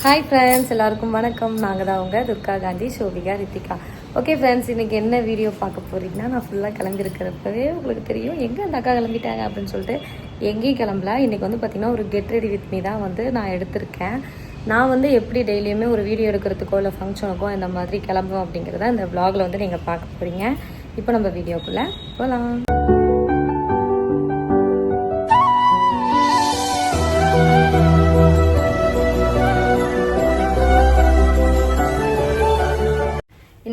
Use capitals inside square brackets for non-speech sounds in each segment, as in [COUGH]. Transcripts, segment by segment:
Hi friends எல்லாருக்கும் வணக்கம். நாங்கள் தான் அவங்க. துர்கா காந்தி சோபிகா ரித்திகா. ஓகே ஃப்ரெண்ட்ஸ் இன்றைக்கி என்ன வீடியோ பார்க்க போகிறீங்கன்னா நான் ஃபுல்லாக கிளம்பிருக்கிறப்பவே உங்களுக்கு தெரியும். எங்கே அந்த அக்கா கிளம்பிட்டாங்க அப்படின்னு சொல்லிட்டு எங்கேயும் கிளம்பல. இன்றைக்கி வந்து பார்த்திங்கன்னா ஒரு கெட் ரெடி வித் மீ தான் வந்து நான் எடுத்திருக்கேன். நான் வந்து எப்படி டெய்லியுமே ஒரு வீடியோ எடுக்கிறதுக்கோ இல்லை ஃபங்க்ஷனுக்கோ இந்த மாதிரி கிளம்பும் அப்படிங்கிறத இந்த vlogல வந்து நீங்கள் பார்க்க போகிறீங்க இப்போ நம்ம வீடியோக்குள்ளே போகலாம்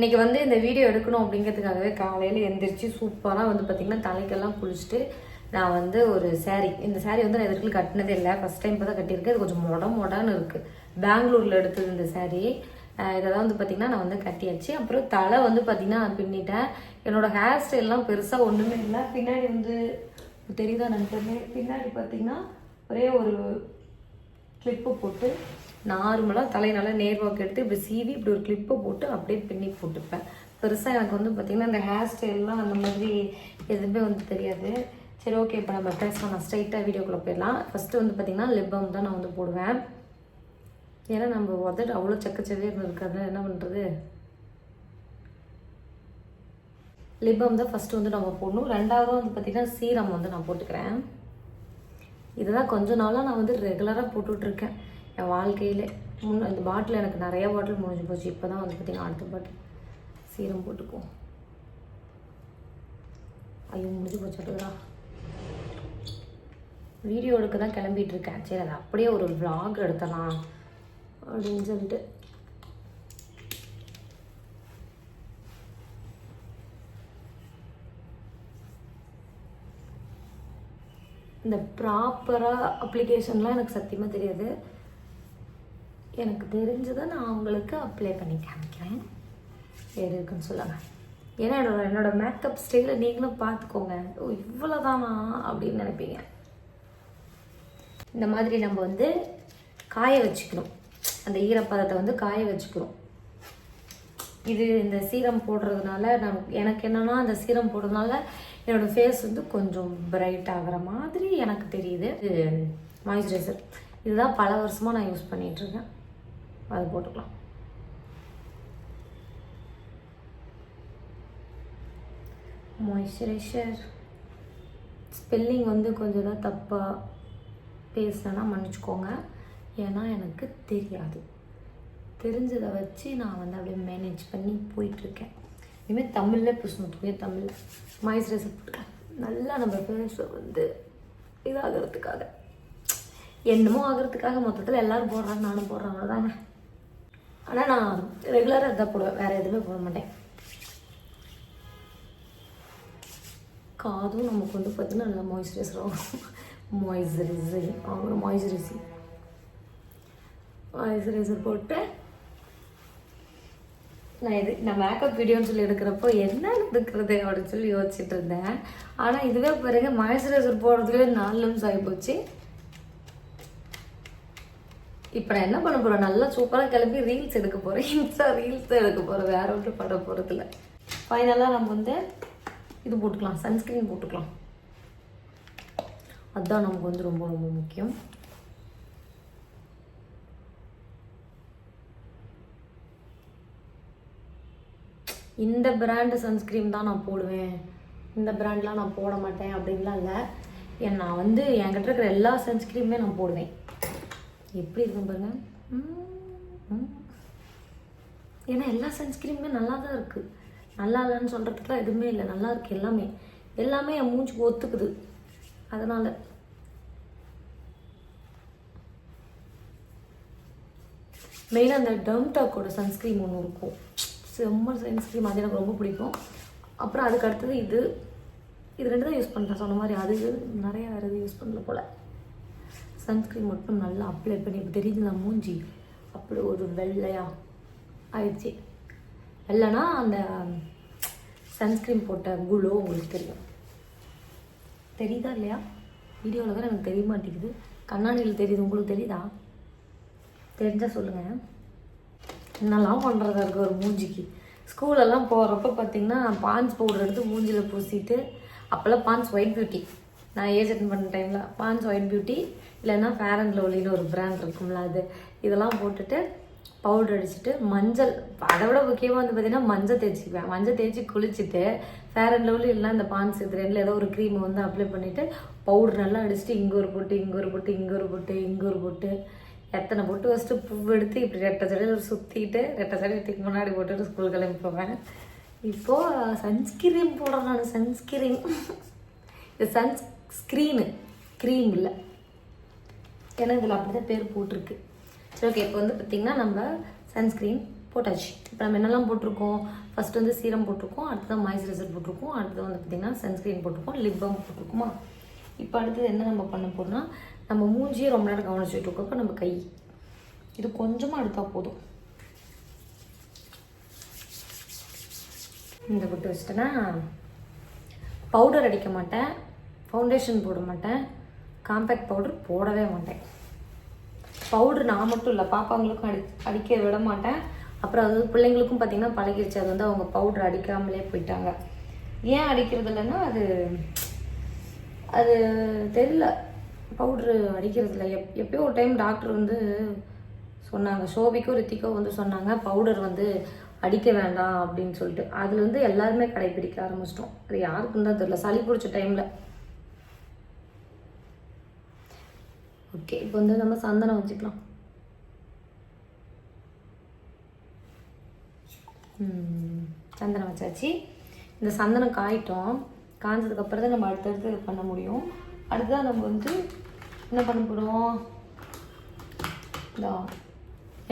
இன்றைக்கி வந்து இந்த வீடியோ எடுக்கணும் அப்படிங்கிறதுக்காகவே காலையில் எந்திரிச்சு சூப்பராக வந்து பார்த்திங்கன்னா தலைக்கெல்லாம் குளிச்சுட்டு நான் வந்து ஒரு சேரீ இந்த சேரீ வந்து நான் இதற்கு கட்டினதே இல்லை. ஃபஸ்ட் டைம் இப்போ தான் கட்டியிருக்கேன். இது கொஞ்சம் மொட இருக்குது பெங்களூரில் எடுத்தது இந்த சேரீ இதெல்லாம் வந்து பார்த்திங்கன்னா நான் வந்து கட்டியாச்சு. அப்புறம் தலை வந்து பார்த்திங்கன்னா நான் பின்னிட்டேன். என்னோடய ஹேர் ஸ்டைல்லாம் பெருசாக ஒன்றுமே இல்லை. பின்னாடி வந்து தெரியுதா நினைக்கிறேன் பின்னாடி பார்த்திங்கன்னா ஒரே ஒரு கிளிப்பு போட்டு நார்மலாக தலையை நல்லா நேர்வாக்கு எடுத்து இப்படி சீவி இப்படி ஒரு கிளிப்பை போட்டு அப்படியே பின்னி போட்டுப்பேன். பெருசாக எனக்கு வந்து பார்த்திங்கன்னா இந்த ஹேர் ஸ்டைல்லாம் அந்த மாதிரி எதுவுமே வந்து தெரியாது. சரி ஓகே இப்போ நம்ம பேசலாம். நான் ஸ்ட்ரைட்டாக வீடியோக்குள்ளே போயிடலாம். ஃபஸ்ட்டு வந்து பார்த்திங்கன்னா லிப்பம் தான் நான் வந்து போடுவேன். ஏன்னா நம்ம உதட்டு அவ்வளோ சக்கச்சவேர்னு இருக்காது. என்ன பண்ணுறது லிப்பம் தான் ஃபஸ்ட்டு வந்து நம்ம போடணும். ரெண்டாவது வந்து பார்த்திங்கன்னா சீரம் வந்து நான் போட்டுக்கிறேன். இதுதான் கொஞ்ச நாளாக நான் வந்து ரெகுலராக போட்டுட்ருக்கேன் என் வாழ்க்கையில். முன் இந்த பாட்டில் எனக்கு நிறைய பாட்டில் முடிஞ்சு போச்சு. இப்போ தான் வந்து பார்த்திங்கன்னா அடுத்த பாட்டில் சீரம் போட்டுக்குவோம். ஐயோ முடிஞ்சு போச்சு வீடியோ எடுக்க தான் கிளம்பிட்டு இருக்கேன் சரி அது அப்படியே ஒரு விளாக் எடுத்தலாம் அப்படின்னு சொல்லிட்டு. இந்த ப்ராப்பராக அப்ளிகேஷன்லாம் எனக்கு சத்தியமாக தெரியாது. எனக்கு தெரிஞ்சதை நான் அவங்களுக்கு அப்ளை பண்ணி காமிக்கிறேன். வேறு இருக்குன்னு சொல்லுங்கள் ஏன்னா என்னோட என்னோடய மேக்கப் ஸ்டைலை நீங்களும் பார்த்துக்கோங்க. ஓ இவ்வளோதானா அப்படின்னு நினைப்பீங்க. இந்த மாதிரி நம்ம வந்து காய வச்சுக்கணும். அந்த ஈரப்பதத்தை வந்து காய வச்சுக்கணும். இது இந்த சீரம் போடுறதுனால நான் எனக்கு என்னன்னா அந்த சீரம் போடுறதுனால என்னோடய ஃபேஸ் வந்து கொஞ்சம் பிரைட் ஆகிற மாதிரி எனக்கு தெரியுது. இது மாய்ஸ்சரைசர் இதுதான் பல வருஷமாக நான் யூஸ் பண்ணிகிட்ருக்கேன் அது போட்டுக்கலாம். மாய்ஸ்சரைசர் ஸ்பெல்லிங் வந்து கொஞ்சம் தான் தப்பாக பேசினா மன்னிச்சுக்கோங்க. ஏன்னா எனக்கு தெரியாது. தெரிஞ்சதை வச்சு நான் வந்து அப்படியே மேனேஜ் பண்ணி போயிட்டுருக்கேன். இனிமேல் தமிழில் பேசணும் தூய தமிழ் மாய்ஸ்சரைசர் போட்டுக்கலாம். நல்லா நம்ம ஃபேஸை வந்து இதாகிறதுக்காக. என்னமோ ஆகிறதுக்காக மொத்தத்தில் எல்லாரும் போடுறாங்க நானும் போடுறாங்க அவ்வளோதாங்க ஆனால் நான் ரெகுலராக இதான் போடுவேன். வேறு எதுவுமே போட மாட்டேன். காதும் நமக்கு வந்து பார்த்தீங்கன்னா நல்லா மாய்ஸ்சரைசர் ஆகும் மாய்ஸ்சரைசர் ஆகும் மாய்ஸ்சரைசர் மாய்ஸ்சரைசர் போட்டு நான் இது நான் மேக்கப் வீடியோன்னு சொல்லி எடுக்கிறப்போ என்ன எடுக்கிறது அப்படின்னு சொல்லி யோசிச்சுட்டு இருந்தேன். ஆனால் இதுவே பிறகு மாய்ஸ்சரைசர் போடுறதுலேயே நாலு நிமிஷம் ஆகி போச்சு இப்போ நான் என்ன பண்ண போகிறேன் நல்லா சூப்பராக கிளம்பி ரீல்ஸ் எடுக்க போகிறேன் இன்ஸ்டா ரீல்ஸ் எடுக்க போகிறேன் வேற ஒன்றும் பண்ண போகிறதில்ல ஃபைனலாக நம்ம வந்து இது போட்டுக்கலாம். சன்ஸ்க்ரீன் போட்டுக்கலாம். அதுதான் நமக்கு வந்து ரொம்ப ரொம்ப முக்கியம். இந்த பிராண்டு சன்ஸ்க்ரீம் தான் நான் போடுவேன். இந்த பிராண்ட்லாம் நான் போட மாட்டேன் அப்படின்லாம் இல்லை. நான் வந்து என்கிட்ட இருக்கிற எல்லா சன்ஸ்க்ரீமே நான் போடுவேன். எப்படி இருக்கும் பாருங்க. ஏன்னா எல்லா சன்ஸ்கிரீமுமே நல்லா தான் இருக்குது நல்லா இல்லைன்னு சொல்கிறதுக்குலாம் எதுவுமே இல்லை. நல்லா இருக்குது எல்லாமே. எல்லாமே என் மூஞ்சுக்கு ஒத்துக்குது. அதனால். மெயினாக அந்த டம்டாக்கோட சன்ஸ்க்ரீம் ஒன்று இருக்கும். செம்ம சன்ஸ்க்ரீம் அது எனக்கு ரொம்ப பிடிக்கும். அப்புறம் அதுக்கு அடுத்தது இது. இது ரெண்டு தான் யூஸ் பண்ணுறேன் சொன்ன மாதிரி அது நிறையா வேறு எதுவும் யூஸ் பண்ணல போல். சன்ஸ்க்ரீன் மட்டும் நல்லா அப்ளை பண்ணி இப்போ தெரியுதுல மூஞ்சி? அப்படி ஒரு வெள்ளையா ஆயிடுச்சு. வெள்ளைனா அந்த சன்ஸ்க்ரீன் போட்ட குளோ உங்களுக்கு தெரியும். தெரியுதா இல்லையா? வீடியோவில் வேறு எனக்கு தெரிய மாட்டேங்குது. கண்ணாடியில் தெரியுது உங்களுக்கு தெரியுதா? தெரிஞ்சால் சொல்லுங்கள் என்னெல்லாம் பண்ணுறதா இருக்குது ஒரு மூஞ்சிக்கு? ஸ்கூலெல்லாம் போகிறப்ப பார்த்தீங்கன்னா பான்ஸ் பவுடர் எடுத்து மூஞ்சியில் பூசிட்டு அப்போல்லாம் பான்ஸ் ஒயிட் பியூட்டி நான் ஏஜ் அட்டன் பண்ண டைமில் பான்ஸ் ஒயிட் பியூட்டி இல்லைன்னா ஃபேர் அண்ட் லவ்லின்னு ஒரு பிராண்ட் இருக்கும்ல அது. இதெல்லாம் போட்டுட்டு பவுடர் அடிச்சுட்டு மஞ்சள் அதை விட முக்கியமாக வந்து பார்த்தீங்கன்னா மஞ்சள் தேய்ச்சிக்குவேன் மஞ்சள் தேய்ச்சி குளிச்சுட்டு ஃபேர் அண்ட் லவ்லி இல்லை இந்த பான்ஸ் இது ரெண்டில் ஏதோ ஒரு க்ரீமை வந்து அப்ளை பண்ணிவிட்டு பவுடர் நல்லா அடிச்சுட்டு இங்கே ஒரு பொட்டு இங்கே ஒரு பொட்டு இங்கே ஒரு பொட்டு இங்கே ஒரு பொட்டு எத்தனை பொட்டு ஃபஸ்ட்டு பூ எடுத்து இப்படி ரெட்டை ஜடையில் சுற்றிட்டு ரெட்டை ஜடையத்துக்கு முன்னாடி போட்டுட்டு ஸ்கூல் கிளம்பி போவேன். இப்போது சன்ஸ்கிரீன் போடுறேன் நான் சன்ஸ்கிரீம் இது சன்ஸ் ஸ்க்ரீனு க்ரீம் இல்லை. ஏன்னா இதில் அப்படி தான் பேர் போட்டிருக்கு. சரி ஓகே இப்போ வந்து பார்த்திங்கன்னா நம்ம சன்ஸ்க்ரீன் போட்டாச்சு இப்போ நம்ம என்னெல்லாம் போட்டிருக்கோம்? ஃபஸ்ட்டு வந்து சீரம் போட்டிருக்கோம் அடுத்தது மாய்ஸ்சரைசர் போட்டிருக்கோம் அடுத்தது வந்து பார்த்திங்கன்னா சன்ஸ்க்ரீன் போட்டிருக்கோம் லிப் பாம் போட்டிருக்கோமா? இப்போ அடுத்தது என்ன நம்ம பண்ண போகிறோம்னா நம்ம மூஞ்சியை ரொம்ப நேரம் கவனிச்சுட்டு இருக்கோம் இப்போ நம்ம கை. இது கொஞ்சமாக எடுத்தால் போதும். இந்த விட்டு வச்சுட்டேன்னா பவுடர் அடிக்க மாட்டேன். ஃபவுண்டேஷன் போட மாட்டேன். காம்பேக்ட் பவுடர் போடவே மாட்டேன். பவுடர் நான் மட்டும் இல்லை பாப்பாங்களுக்கும் அடி அடிக்க விட மாட்டேன். அப்புறம் அது பிள்ளைங்களுக்கும் பார்த்திங்கன்னா பழகிடுச்சு அது வந்து அவங்க பவுடர் அடிக்காமலே போயிட்டாங்க. ஏன் அடிக்கிறது இல்லைன்னா அது அது தெரியல. பவுட்ரு அடிக்கிறது இல்லை. எப் எப்பயோ ஒரு டைம் டாக்டர் வந்து சொன்னாங்க. சோபிக்கோ ரித்திக்கோ வந்து சொன்னாங்க பவுடர் வந்து அடிக்க வேண்டாம் அப்படின்னு சொல்லிட்டு. அதில் வந்து எல்லாருமே கடைப்பிடிக்க ஆரம்பிச்சிட்டோம். அது யாருக்கும் தான் தெரியல. சளி பிடிச்ச டைமில் ஓகே இப்போ வந்து நம்ம சந்தனம் வச்சுக்கலாம். சந்தனம் வச்சாச்சு. இந்த சந்தனம் காயிட்டோம். காய்ஞ்சதுக்கப்புறம் தான் நம்ம அடுத்தடுத்து பண்ண முடியும். அடுத்ததான் நம்ம வந்து என்ன பண்ண போகிறோம் இதா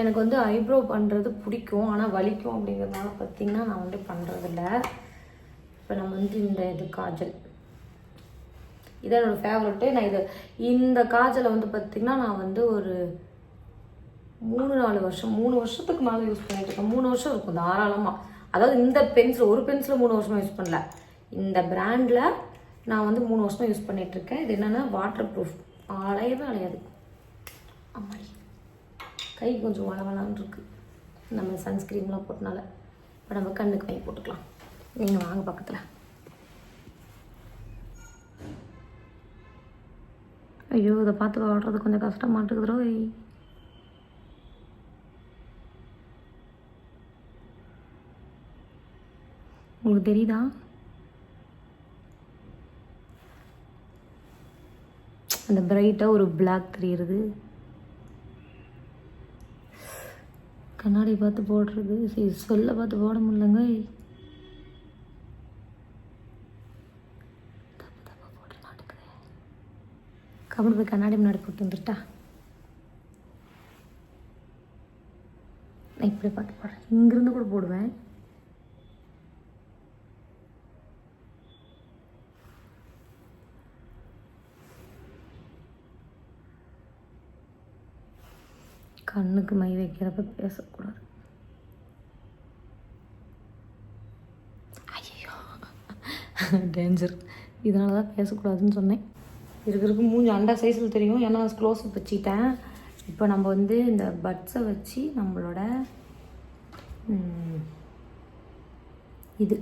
எனக்கு வந்து ஐப்ரோ பண்ணுறது பிடிக்கும் ஆனால் வலிக்கும் அப்படிங்கிறதுனால பார்த்திங்கன்னா நான் வந்து பண்ணுறதில்ல இப்போ நம்ம வந்து இந்த இது காஜல். இதான் என்னோட ஃபேவரட்டு நான் இது இந்த காஜலை வந்து பார்த்திங்கன்னா நான் வந்து ஒரு மூணு நாலு வருஷம் மூணு வருஷத்துக்கு மேலே யூஸ் பண்ணிட்டு இருக்கேன். மூணு வருஷம் இருக்கும் தாராளமாக அதாவது இந்த பென்சில் ஒரு பென்சில் மூணு வருஷமாக யூஸ் பண்ணல. இந்த பிராண்டில் நான் வந்து மூணு வருஷமாக யூஸ் பண்ணிட்டு இருக்கேன். இது என்னென்னா வாட்டர் ப்ரூஃப் அலையவே அலையாது. அம்மாடி கை கொஞ்சம் வளவலான்னு இருக்கு. நம்ம சன்ஸ்க்ரீன்லாம் போட்டனால. இப்போ நம்ம கண்ணுக்கு வாங்கி போட்டுக்கலாம். நீங்கள் வாங்க பக்கத்தில். ஐயோ இதை பார்த்து ஓடுறது கொஞ்சம் கஷ்டமாட்டுக்குதுரோ. உங்களுக்கு தெரியுதா? அந்த பிரைட்டாக ஒரு பிளாக் தெரியுறது கண்ணாடி பார்த்து போடுறது. சரி சொல்ல பார்த்து போட முடியலங்க. கபடி போய் கண்ணாடி முன்னாடி போட்டு வந்துட்டா நான் இப்படி பார்த்து போடுறேன். இங்கிருந்து கூட போடுவேன். கண்ணுக்கு மை வைக்கிறப்ப பேசக்கூடாது. ஐயோ டேஞ்சர் [LAUGHS] இதனால தான் பேசக்கூடாதுன்னு சொன்னேன். இருக்கிறதுக்கு மூஞ்சி அண்டா சைஸில் தெரியும். ஏன்னா க்ளோஸ் வச்சுக்கிட்டேன். இப்போ நம்ம வந்து இந்த பட்ஸை வச்சு நம்மளோட இது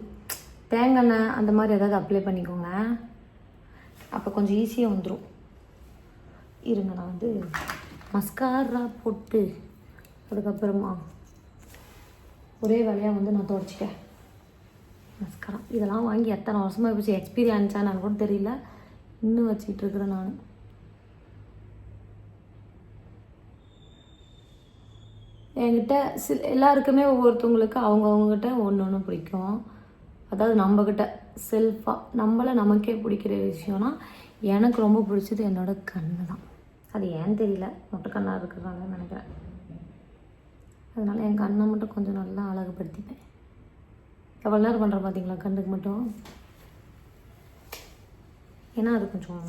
தேங்காய் அந்த மாதிரி ஏதாவது அப்ளை பண்ணிக்கோங்க. அப்போ கொஞ்சம் ஈஸியாக வந்துடும் இருங்க நான் வந்து மஸ்காரா போட்டு அதுக்கப்புறமா ஒரே வேலையாக வந்து நான் துடைச்சிட்டேன் மஸ்காரா இதெல்லாம் வாங்கி எத்தனை வருஷமாக போச்சு எக்ஸ்பீரியன்ஸாக கூட தெரியல. இன்னும் வச்சிட்டு இருக்கிறேன் நான். என்கிட்ட சில எல்லாருக்குமே ஒவ்வொருத்தவங்களுக்கு அவங்க அவங்கக்கிட்ட ஒன்று ஒன்று பிடிக்கும். அதாவது நம்மக்கிட்ட செல்ஃபாக நம்மளை நமக்கே பிடிக்கிற விஷயம்னா எனக்கு ரொம்ப பிடிச்சது என்னோட கண்ணு தான். அது ஏன்னு தெரியல? மொட்டை கண்ணாக இருக்கிறதால நினைக்கிறேன். அதனால் என் கண்ணை மட்டும் கொஞ்சம் நல்லா அழகுபடுத்திப்பேன். எவ்வளோ நேரம் பண்ணுறேன் பார்த்தீங்களா கண்ணுக்கு மட்டும்? ஏன்னா அது கொஞ்சம்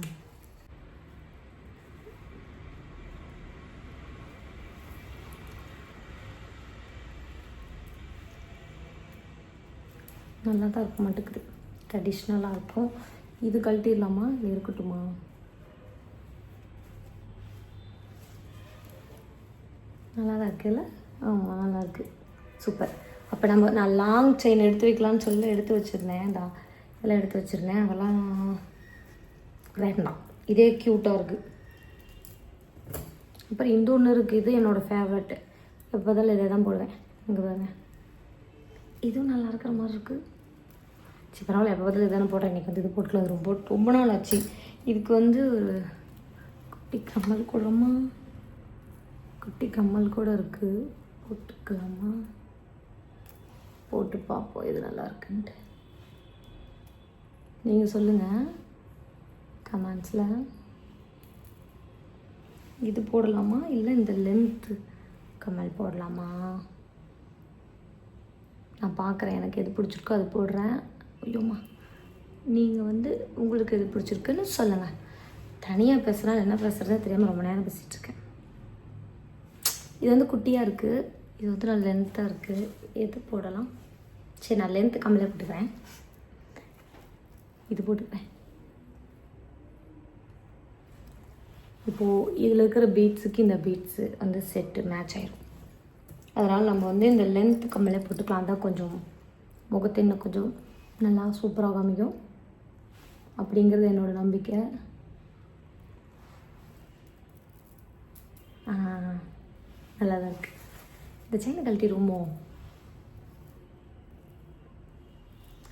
நல்லா தான் இருக்க மாட்டேங்குது. ட்ரெடிஷ்னலாக இருக்கும். இது கழட்டிடலாமா இல்லை இருக்கட்டுமா? நல்லா தான் இருக்குல்ல ஆமாம் நல்லா இருக்குது சூப்பர் அப்போ நம்ம நான் லாங் செயின் எடுத்து வைக்கலாம்னு சொல்லி எடுத்து வச்சுருந்தேன் இந்த இதெல்லாம் எடுத்து வச்சுருந்தேன். அதெல்லாம் வேண்டாம் இதே க்யூட்டாக இருக்குது அப்புறம் இந்த ஒன்று இருக்குது இது என்னோடய ஃபேவரெட்டு எப்போதாலும் இதை தான் போடுவேன். இங்கே பாருங்க. இதுவும் நல்லா இருக்கிற மாதிரி இருக்குது சரி பரவாயில்ல. எப்போ பதில் இதானே போடுறேன் இன்றைக்கி வந்து இது போட்டுக்கலாம். ரொம்ப ரொம்ப நாள் ஆச்சு. இதுக்கு வந்து ஒரு குட்டி கம்மல் கூடமா குட்டி கம்மல் கூட இருக்குது போட்டுக்கலாமா? போட்டு பார்ப்போம் இது நல்லா இருக்குன்ட்டு. நீங்கள் சொல்லுங்கள் கமெண்ட்ஸில். இது போடலாமா? இல்லை இந்த லென்த்து கம்மல் போடலாமா? நான் பார்க்குறேன் எனக்கு எது பிடிச்சிருக்கோ அது போடுறேன். ஐயோம்மா. நீங்கள் வந்து உங்களுக்கு எது பிடிச்சிருக்குன்னு சொல்லுங்கள் தனியாக பேசுகிறா என்ன பேசுகிறதே தெரியாமல் ரொம்ப நேரம் பேசிகிட்ருக்கேன் இது வந்து குட்டியாக இருக்குது இது வந்து நான் லென்த்தாக இருக்குது எது போடலாம்? சரி நான் லென்த்து கம்மியாக போட்டுக்கிறேன். இது போட்டுக்கிறேன். இப்போது இதில் இருக்கிற பீட்ஸுக்கு இந்த பீட்ஸு வந்து செட்டு மேட்ச் ஆயிரும். அதனால் நம்ம வந்து இந்த லென்த் கம்மலே போட்டுக்கலாம். தான் கொஞ்சம் முகத்தை இன்னும் கொஞ்சம் நல்லா சூப்பராக காமிக்கும் அப்படிங்கிறது என்னோடய நம்பிக்கை. நல்லா தான் இருக்குது இந்த செயினை கழட்டிடுவோமோ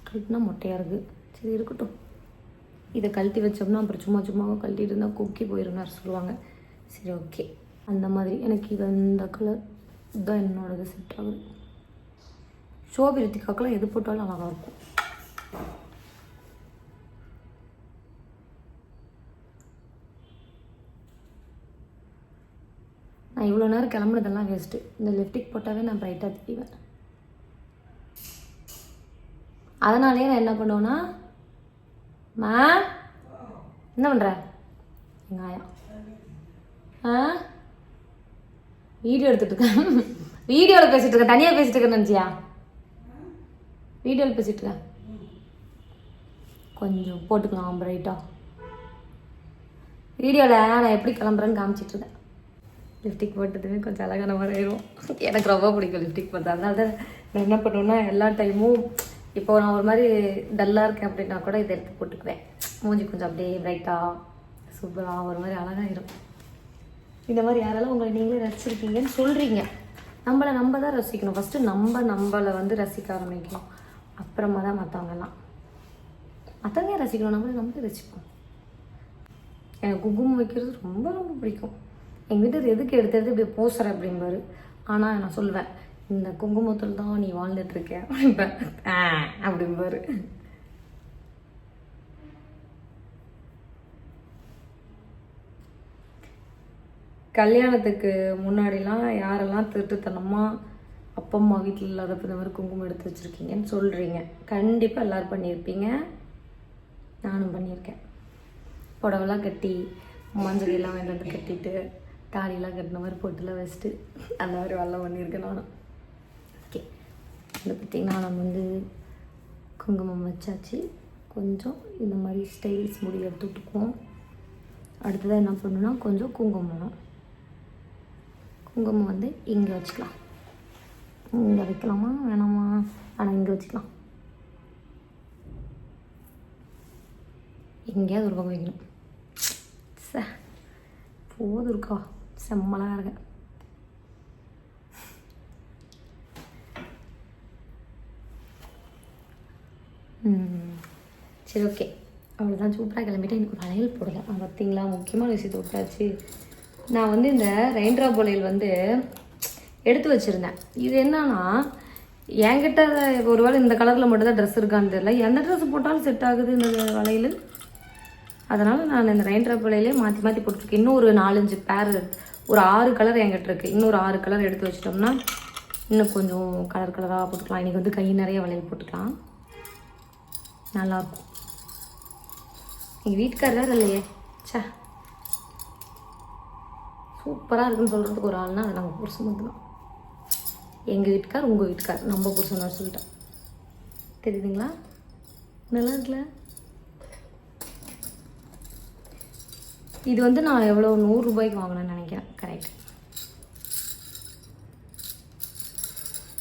கழட்டினா மொட்டையாக இருக்குது சரி இருக்கட்டும். இதை கழட்டி வச்சோம்னா அப்புறம் சும்மா சும்மாவோ கழட்டிட்டு இருந்தால் கொக்கி போயிருந்தார் சொல்லுவாங்க. சரி ஓகே அந்த மாதிரி. எனக்கு இது அந்த கலர் தான் என்னோடது செட் ஆகுது. சோபிரத்திக்காக்கெல்லாம் எது போட்டாலும் அழகாக இருக்கும். நான் இவ்வளோ நேரம் கிளம்புனதெல்லாம் வேஸ்ட்டு இந்த லிப்டிக் போட்டாவே நான் ப்ரைட்டாக தெரிவேன் அதனாலேயே நான் என்ன பண்ணுவேன்னா மா என்ன பண்ணுற எங்கள் ஆயா? ஆ? வீடியோ எடுத்துட்டு இருக்கேன் வீடியோவில் பேசிட்டு இருக்கேன் தனியாக பேசிட்டு இருக்கேன் நினச்சியா? வீடியோவில் பேசிட்டு இருக்கேன் கொஞ்சம் போட்டுக்கலாம் ப்ரைட்டாக வீடியோவில் நான் எப்படி கிளம்புறேன்னு காமிச்சிட்டு இருக்கேன். லிப்டிக் போட்டதுமே கொஞ்சம் அழகான மாதிரி ஆயிரும். எனக்கு ரொம்ப பிடிக்கும் லிப்டிக் போட்டது அதனால தான் நான் என்ன பண்ணுவேன்னா எல்லா டைமும் இப்போ நான் ஒரு மாதிரி டல்லாக இருக்கேன் அப்படின்னா கூட இதை எடுத்து போட்டுக்குவேன். மூஞ்சி கொஞ்சம் அப்படியே பிரைட்டாக சூப்பராக ஒரு மாதிரி அழகாயிரும் இந்த மாதிரி யாரெல்லாம் உங்களை நீங்களே ரசிச்சிருக்கீங்கன்னு சொல்கிறீங்க நம்மளை நம்ம தான் ரசிக்கணும். ஃபஸ்ட்டு நம்ம நம்மளை வந்து ரசிக்க ஆரம்பிக்கணும். அப்புறமா தான் மற்றவங்கெல்லாம் மற்றவங்க ரசிக்கணும்? நம்மளே நம்மளே ரசிப்போம். எனக்கு குங்குமம் வைக்கிறது ரொம்ப ரொம்ப பிடிக்கும். எங்கள் வீட்டுக்கு எதுக்கு எடுத்து எடுத்து இப்படி பூசுற அப்படிம்பாரு. ஆனால் நான் சொல்லுவேன் இந்த குங்குமத்தில் தான் நீ வாழ்ந்துட்டு இருக்க அப்படிம்பாரு. கல்யாணத்துக்கு முன்னாடிலாம் யாரெல்லாம் திருட்டுத்தனமாக அப்பா அம்மா வீட்டில் இல்லாதப்ப இந்த மாதிரி குங்குமம் எடுத்து வச்சுருக்கீங்கன்னு சொல்கிறீங்க கண்டிப்பாக எல்லோரும் பண்ணியிருப்பீங்க. நானும் பண்ணியிருக்கேன். புடவெல்லாம் கட்டி மஞ்சள் எல்லாம் வாங்கிட்டு வந்து கட்டிட்டு தாலியெல்லாம் கட்டின மாதிரி பொட்டுலாம் வச்சுட்டு அந்த மாதிரி வெள்ளம் பண்ணியிருக்கேன் நானும். வந்து பார்த்திங்கன்னா நம்ம வந்து குங்குமம் வச்சாச்சு. கொஞ்சம் இந்த மாதிரி ஸ்டைல்ஸ் முடி எடுத்து விட்டுக்குவோம். அடுத்ததாக என்ன பண்ணணும்னா கொஞ்சம் குங்குமம். குங்குமம் வந்து இங்கே வச்சுக்கலாம். இங்கே வைக்கலாமா? வேணாமா? ஆனால் இங்கே வச்சுக்கலாம். எங்கேயாவது ஒரு பக்கம் வைக்கணும். ச போதும் இருக்கா செம்மலாக இருக்கேன். சரி ஓகே. அவ்வளோதான் சூப்பராக கிளம்பிட்டு எனக்கு வளையல் போடலை. பார்த்தீங்களா? முக்கியமான விஷயத்தை விட்டாச்சு. நான் வந்து இந்த ரெயின்ட்ரா வளையல் வந்து எடுத்து வச்சுருந்தேன். இது என்னன்னா என்கிட்ட ஒரு வேளை இந்த கலரில் மட்டும்தான் ட்ரெஸ் இருக்கான்னு தெரியல. எந்த ட்ரெஸ் போட்டாலும் செட் ஆகுது இந்த வளையல். அதனால் நான் இந்த ரெயின் ட்ராப் மாற்றி மாற்றி போட்டுருக்கேன் இன்னும் ஒரு நாலஞ்சு பேர் ஒரு ஆறு கலர் என்கிட்ட இருக்குது இன்னொரு ஆறு கலர் எடுத்து வச்சிட்டோம்னா இன்னும் கொஞ்சம் கலர் கலராக போட்டுக்கலாம். இன்றைக்கி வந்து கை நிறைய வளையல் போட்டுக்கலாம். நல்லாயிருக்கும் எங்கள் வீட்டுக்காரர் வேறு இல்லையே. ச்சே. சூப்பராக இருக்குன்னு சொல்கிறதுக்கு ஒரு ஆள்னா அது நம்ம புருஷன் மட்டும்தான். எங்கள் வீட்டுக்கார் உங்கள் வீட்டுக்கார். நம்ம புருஷன் சொல்லிட்டேன் தெரியுதுங்களா? நல்லா இருக்குல்ல? இது வந்து நான் எவ்வளோ நூறுரூபாய்க்கு வாங்கினேன்னு நினைக்கிறேன். கரெக்ட்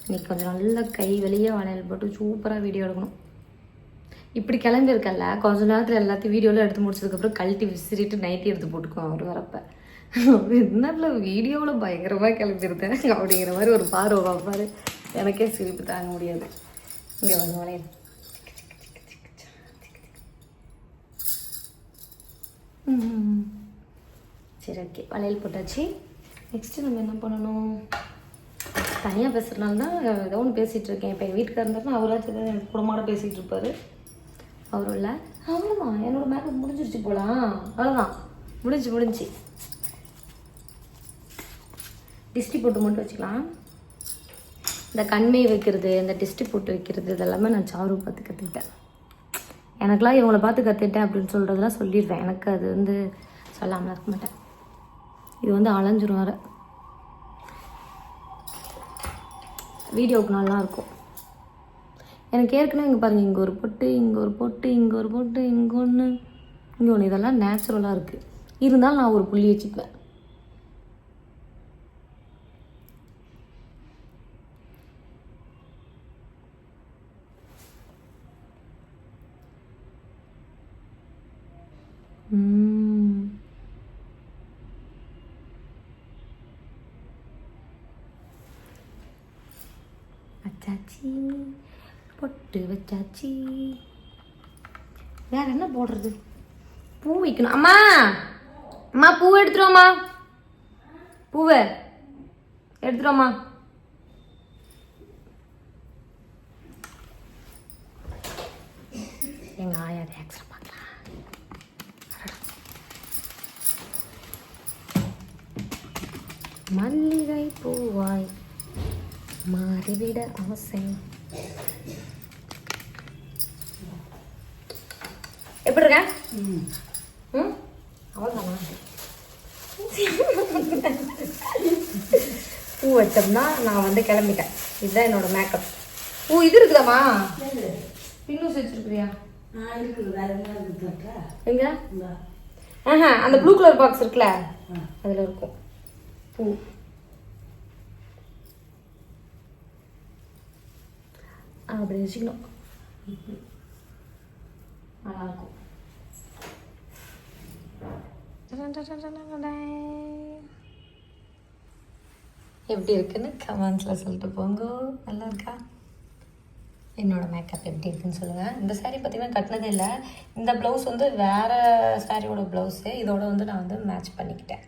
இன்னைக்கு கொஞ்சம் நல்ல கை வெளியே வளையல் போட்டு சூப்பராக வீடியோ எடுக்கணும். இப்படி கிளம்பியிருக்கல கொஞ்ச நேரத்தில் எல்லாத்தையும் வீடியோவில் எடுத்து முடிச்சதுக்கப்புறம் கழட்டி விசிறிட்டு நைட்டி எடுத்து போட்டுக்குவோம் அவர் வரப்ப. என்னல வீடியோவில் பயங்கரமாக கிளம்பியிருந்தேன் அப்படிங்கிற மாதிரி ஒரு பார்வை பார்ப்பாரு. எனக்கே சிரிப்பு தாங்க முடியாது. இங்கே வந்து சரி ஓகே வளையல் போட்டாச்சு. நெக்ஸ்ட்டு நம்ம என்ன பண்ணணும்? தனியாக பேசுகிறனால தான் ஏதோ ஒன்று பேசிகிட்டு இருக்கேன். இப்போ எங்கள் வீட்டுக்காரர் இருந்தாருன்னா அவராச்சும் ஏதாவது எனக்கு பேசிகிட்டு இருப்பார். அவரும் இல்லை. அவ்வளோதான் என்னோட மேக்கப் முடிஞ்சிருச்சு போலாம் அவ்வளோதான் முடிஞ்சு முடிஞ்சு. டிஸ்டி போட்டு மட்டும் வச்சுக்கலாம். இந்த கண்மை வைக்கிறது இந்த டிஸ்டி போட்டு வைக்கிறது இதெல்லாமே நான் சாரு பார்த்து கற்றுக்கிட்டேன் எனக்கெலாம் இவங்களை பார்த்து கற்றுக்கிட்டேன் அப்படின்னு சொல்கிறதெல்லாம் சொல்லிடுவேன். எனக்கு அது வந்து சொல்லாமல் இருக்க மாட்டேன். இது வந்து அலைஞ்சிரும் வர வீடியோவுக்கு நல்லா இருக்கும் எனக்கு ஏற்கனவே இங்கே பாருங்கள் இங்கே ஒரு பொட்டு இங்கே ஒரு பொட்டு இங்கே ஒரு பொட்டு இங்கே ஒன்று இங்கே ஒன்று இதெல்லாம் நேச்சுரலாக இருக்குது இருந்தாலும் நான் ஒரு புள்ளி வச்சுக்குவேன். அச்சாச்சி. வச்சாச்சி வச்சாச்சு. வேற என்ன போடுறது? பூ வைக்கணும். அம்மா! அம்மா பூ எடுத்துருவோம்மா. பூவை எடுத்துருவோம்மா. எங்க ஆயா ரியாக்ஷன் பார்க்கலாம் மல்லிகை பூவாய் மாறிவிட ஆசை. எப்படி இருக்க? ம்? அவ்வளோதானா பூ வச்சோம்னா நான் வந்து கிளம்பிட்டேன். இதுதான் என்னோட மேக்கப் பூ இது இருக்குதாம்மா? பின்னூஸ் வச்சிருக்கிறியா? எங்க? ஆஹா அந்த ப்ளூ கலர் பாக்ஸ் இருக்குல்ல? அதில் இருக்கும். பூ. அப்படி வச்சுக்கணும். நல்லா இருக்கும். எப்படி இருக்குன்னு கமெண்ட்ஸில் சொல்லிட்டு போங்க. நல்லா இருக்கா? என்னோடய மேக்கப் எப்படி இருக்குன்னு சொல்லுங்கள் இந்த சாரீ பார்த்தீங்கன்னா கட்டினதே இல்லை. இந்த ப்ளவுஸ் வந்து வேறு சாரியோட ப்ளவுஸு இதோட வந்து நான் வந்து மேட்ச் பண்ணிக்கிட்டேன்.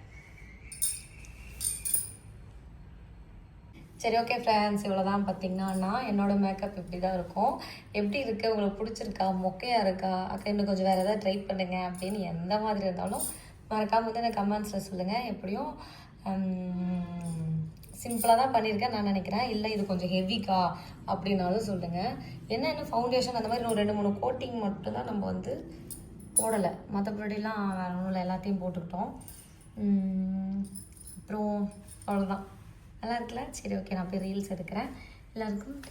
சரி ஓகே ஃப்ரெண்ட்ஸ் இவ்வளோ தான் பார்த்தீங்கன்னா என்னோடய மேக்கப் இப்படி தான் இருக்கும். எப்படி இருக்குது உங்களுக்கு பிடிச்சிருக்கா? மொக்கையாக இருக்கா? அக்கா இன்னும் கொஞ்சம் வேறு எதாவது ட்ரை பண்ணுங்கள் அப்படின்னு எந்த மாதிரி இருந்தாலும் மறக்காமல் வந்து எனக்கு கமெண்ட்ஸில் சொல்லுங்கள் எப்படியும் சிம்பிளாக தான் பண்ணியிருக்கேன் நான் நினைக்கிறேன். இல்லை இது கொஞ்சம் ஹெவிக்கா அப்படின்னாலும் சொல்லுங்கள் என்ன என்ன ஃபவுண்டேஷன் அந்த மாதிரி ஒரு ரெண்டு மூணு கோட்டிங் மட்டும் தான் நம்ம வந்து போடலை. மற்றபடிலாம் வேற ஒன்றும் இல்லை எல்லாத்தையும் போட்டுக்கிட்டோம். அப்புறம் அவ்வளோதான் நல்லா இருக்குல்ல? சரி ஓகே நான் போய் ரீல்ஸ் எடுக்கிறேன். எல்லாருக்கும்.